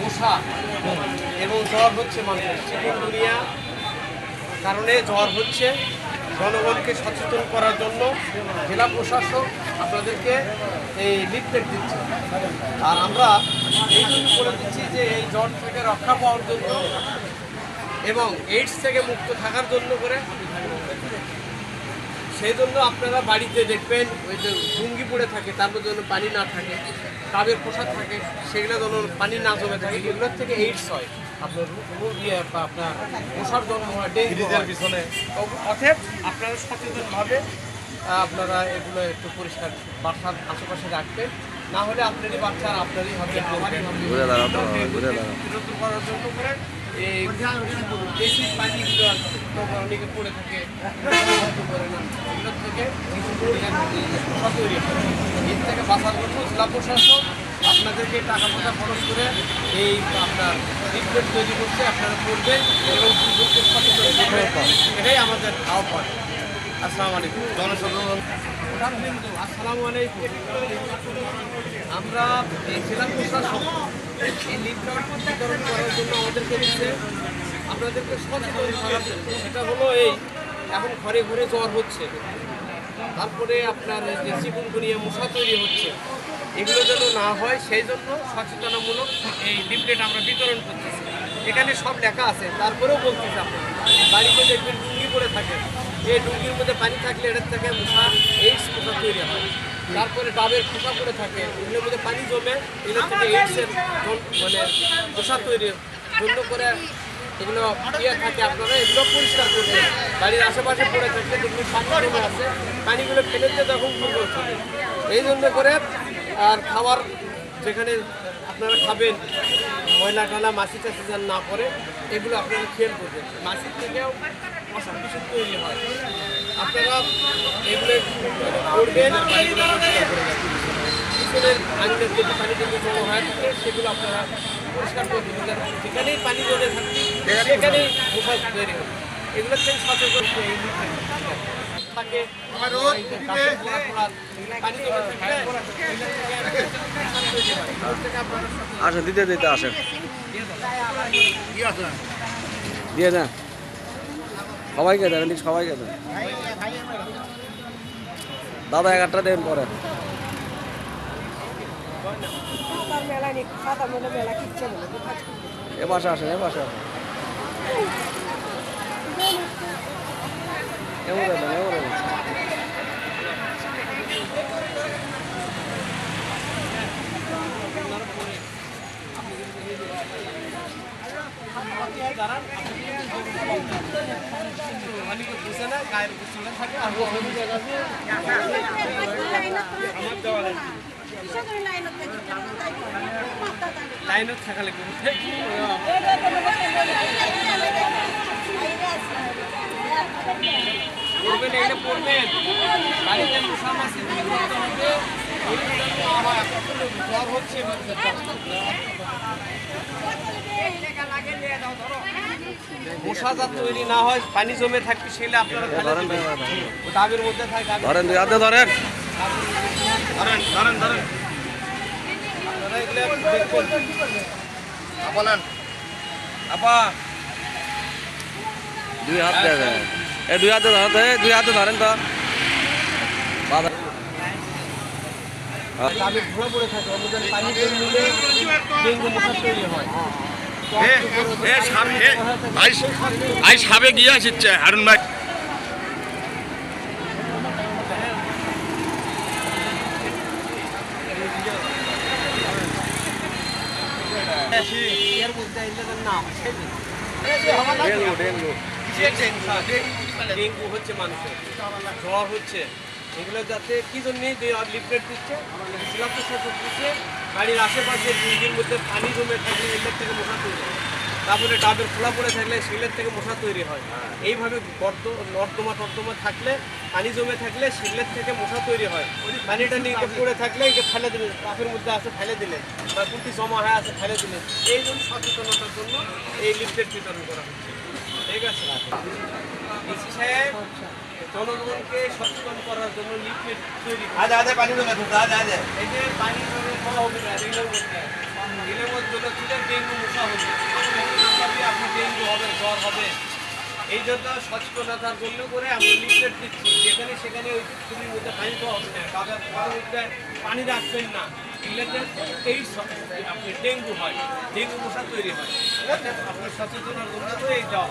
মশা এবং জ্বর হচ্ছে মানুষের। চিকুনগুনিয়া কারণে জ্বর হচ্ছে। জনগণকে সচেতন করার জন্য জেলা প্রশাসক আপনাদেরকে এই লিফলেট দিচ্ছে। আর আমরা এই জন্য বলে দিচ্ছি যে এই জ্বর থেকে রক্ষা পাওয়ার জন্য এবং এইডস থেকে মুক্ত থাকার জন্য করে সেই জন্য আপনারা বাড়িতে দেখবেন ওই যে লুঙ্গি পড়ে থাকে তার মধ্যে যেন পানি না থাকে কাবের পোশাক থাকে সেগুলো যেন পানি না জমে থাকে এগুলোর থেকে এইডস হয় আপনার ইয়ে আপনার মশার জন্ম হয় ডেঙ্গু পিছনে অতএব আপনারা সচেতনভাবে আপনারা এগুলো একটু পরিষ্কার বাসার আশেপাশে রাখবেন না হলে আপনারই বাচ্চার আপনারই হবে আমারই হবে করার জন্য করে এই পড়ে থাকে থেকে কিছু এর থেকে বাঁচার জন্য জেলা প্রশাসন আপনাদেরকে টাকা পয়সা খরচ করে এই আপনার লিফলেট তৈরি করতে আপনারা করবেন এবং এটাই আমাদের আহ্বান আসসালামু আলাইকুম জনসাধারণ আসসালামু আলাইকুম আমরা এই জেলা প্রশাসন এই লিফলেট বিতরণ করার জন্য আমাদেরকে দিচ্ছে। আপনাদেরকে সচেতন সেটা হলো এই, এখন ঘরে ঘরে জ্বর হচ্ছে। তারপরে আপনার যে চিকুনগুনিয়া মশা তৈরি হচ্ছে। এগুলো যেন না হয়, সেই জন্য সচেতনামূলক এই লিফলেট আমরা বিতরণ করতেছি। এখানে সব লেখা আছে, তারপরেও বলতেছি আপনার বাড়িতে দেখবেন ডুঙ্গি পড়ে থাকে। এই ডুঙ্গির মধ্যে পানি থাকলে এটার থেকে মশা এইডস মশা তৈরি হয়। তারপরে ডাবের খোসা পড়ে থাকে। এগুলোর মধ্যে পানি জমে এগুলোর থেকে এইডসের মানে মশা তৈরি জন্য করে এগুলো ইয়ে থাকে আপনারা, এগুলো পরিষ্কার করবেন বাড়ির আশেপাশে পড়ে থাকলে দেখবেন পানি জমে আছে। পানিগুলো ফেলে দিয়ে তখন এই জন্য করে, আর খাবার যেখানে আপনারা খাবেন, ময়লা টালা মাছি চাষি যেন না পড়ে এগুলো আপনারা খেয়াল করবেন। মাছির থেকেও অসুখ তৈরি হয়। আপনারা এগুলো করবেন পানিগুলো পরিষ্কার করে রাখবেন। পিছনের আঙুলের যে পানি যদি জমা হয়ে থাকে সেগুলো আপনারা পরিষ্কার করে দেবেন। যেখানেই পানি জমে থাকবে সেখানেই মশা তৈরি হবে এগুলো থেকে সচেতন থাকে আসেন দিতে দিতে আসেন। দিয়ে দেন। সবাইকে দেন এদিকে সবাইকে দেন। দাদা এগারটা দেন পরে। এ পাশে আসেন। এ পাশে আসেন এমন এমন থাকে আর লাইনত থাকা লাগবে। পড়বেন এগুলো পড়বেন। বাড়িতে মশা জ্বর হচ্ছে মশা যাতে তৈরি না হয় পানি জমে থাকবে সেগুলো আপনারা ধরেন ডাবের মধ্যে থাকে ধরেন ধরেন। ধরেন ধরেন ধরেন। বলেন আপা দুই হাত দেন এ দুই হাতে ধরেন তো দুই হাতে ধরেন আই সাবে গিয়ে আসছে হারুন ভাই এর মধ্যে এলে তো না ডেঙ্গু হচ্ছে মানুষের, জ্বর হচ্ছে। এগুলো যাতে কি জন্য লিফলেট দিচ্ছে? প্রশাসক দিচ্ছে, বাড়ির আশেপাশে বিল্ডিং মধ্যে পানি জমে থাকলে এগুলোর থেকে হয় তারপরে ডাবের খোলা পড়ে থাকলে সেগুলোর থেকে মশা তৈরি হয়। এইভাবে গর্ত নর্দমা টর্দমা থাকলে পানি জমে থাকলে সেগুলোর থেকে মশা তৈরি হয়। পানিটা নিয়ে পড়ে থাকলে একে ফেলে দিলেন কাপের মধ্যে আছে ফেলে দিলেন বা কুটি জমা হয়ে আছে ফেলে দিলেন এই জন্য সচেতনতার জন্য এই লিফলেট বিতরণ করা হচ্ছে। ঠিক আছে? ডিসি সাহেব জনগণকে সচেতন করার জন্য লিফলেট তৈরি আজ আজ পানি জমে এই যে পানি জমে হবে না রেলের মধ্যে। মধ্যে ডেঙ্গু মশা হচ্ছে নাম্বার আপনি ডেঙ্গু হবে। এই জন্য সচেতনতা জন্য করে আমরা লিফলেট দিচ্ছি। যেখানে সেখানে ওই তুমি মধ্যে পানি তো হবে পানি রাখবেন না। ডেঙ্গু হয়। ডেঙ্গু মশা তৈরি হয়। আপনার সচেতনার জন্য তো এই দেওয়া